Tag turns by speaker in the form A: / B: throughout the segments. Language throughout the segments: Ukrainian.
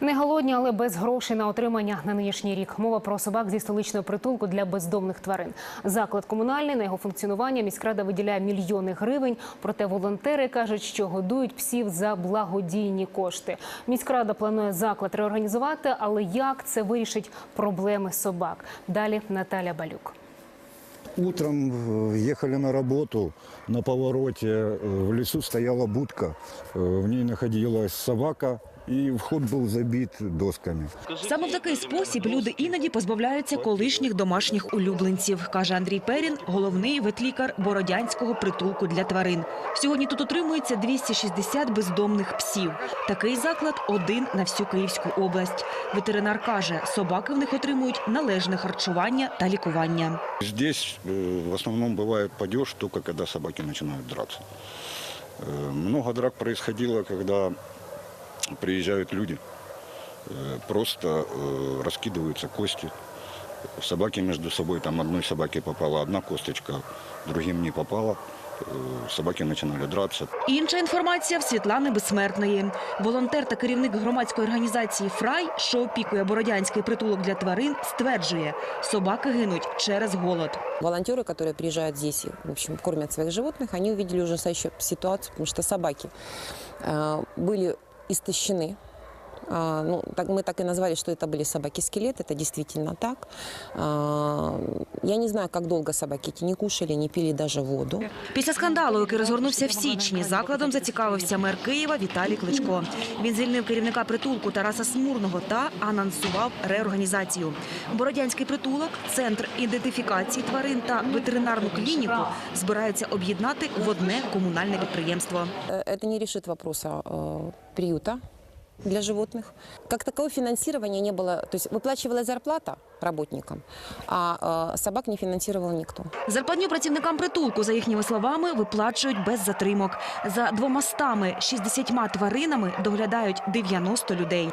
A: Не голодні, але без грошей на отримання на нинішній рік. Мова про собак зі столичного притулку для бездомних тварин. Заклад комунальний на його функціонування міськрада виділяє мільйони гривень. Проте волонтери кажуть, що годують псів за благодійні кошти. Міськрада планує заклад реорганізувати, але як це вирішить проблеми собак? Далі Наталя Балюк.
B: Утром э, ехали на работу, на повороте э, в лесу стояла будка, Э, в ней находилась собака, и вход был забит досками.
C: Саме в такий спосіб люди іноді позбавляються колишніх домашніх улюбленців, каже Андрій Перін, головний ветлікар Бородянського притулку для тварин. Сьогодні тут утримується 260 бездомних псів. Такий заклад один на всю Київську область. Ветеринар каже, собаки в них отримують належне харчування та лікування.
B: Здесь э, в основном бывает падеж только когда собаки начинают драться. Э, Много драк происходило, когда приезжают люди, э, просто э, раскидываются кости. Собаки между собой, там одной собаке попала одна косточка, другим не попала. Э, Собаки начинали драться.
C: Інша інформація в Світлани Безсмертної. Волонтер та керівник громадської організації Фрай, що опікує Бородянський притулок для тварин, стверджує, собаки гинуть через голод.
D: Волонтеры, которые приезжают здесь и, в общем, кормят своих животных, они увидели ужасающую ситуацию, потому что собаки э, были истощены. А, ну, так, мы так и назвали, что это были собаки-скелет, это действительно так. А, я не знаю, как долго собаки эти не кушали, не пили даже воду.
C: Після скандалу, який розгорнувся в січні, закладом зацікавився мер Києва Віталій Кличко. Він звільнив керівника притулку Тараса Смурного та анонсував реорганізацію. Бородянський притулок, центр ідентифікації тварин та ветеринарну клініку збираються об'єднати в одне комунальне підприємство.
D: Э, Это не решит вопроса э, приюта для животных. Как такового финансирования не было, то есть выплачивалась зарплата работникам, а э, собак не финансировал никто.
C: Зарплатню працівникам притулку, за їхніми словами, виплачують без затримок. За 260 тваринами доглядають 90 людей.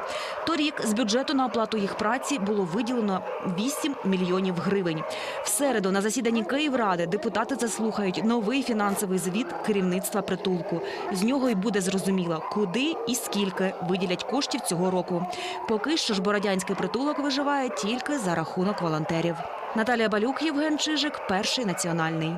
C: Торік з бюджету на оплату їх праці було виділено 8 мільйонів гривень. В середу на засіданні Київради депутати заслухають новий фінансовий звіт керівництва притулку. З нього й буде зрозуміло, куди і скільки виділять коштів цього року. Поки що ж Бородянський притулок виживає тільки рахунок волонтерів. Наталія Балюк, Євген Чижик, перший національний.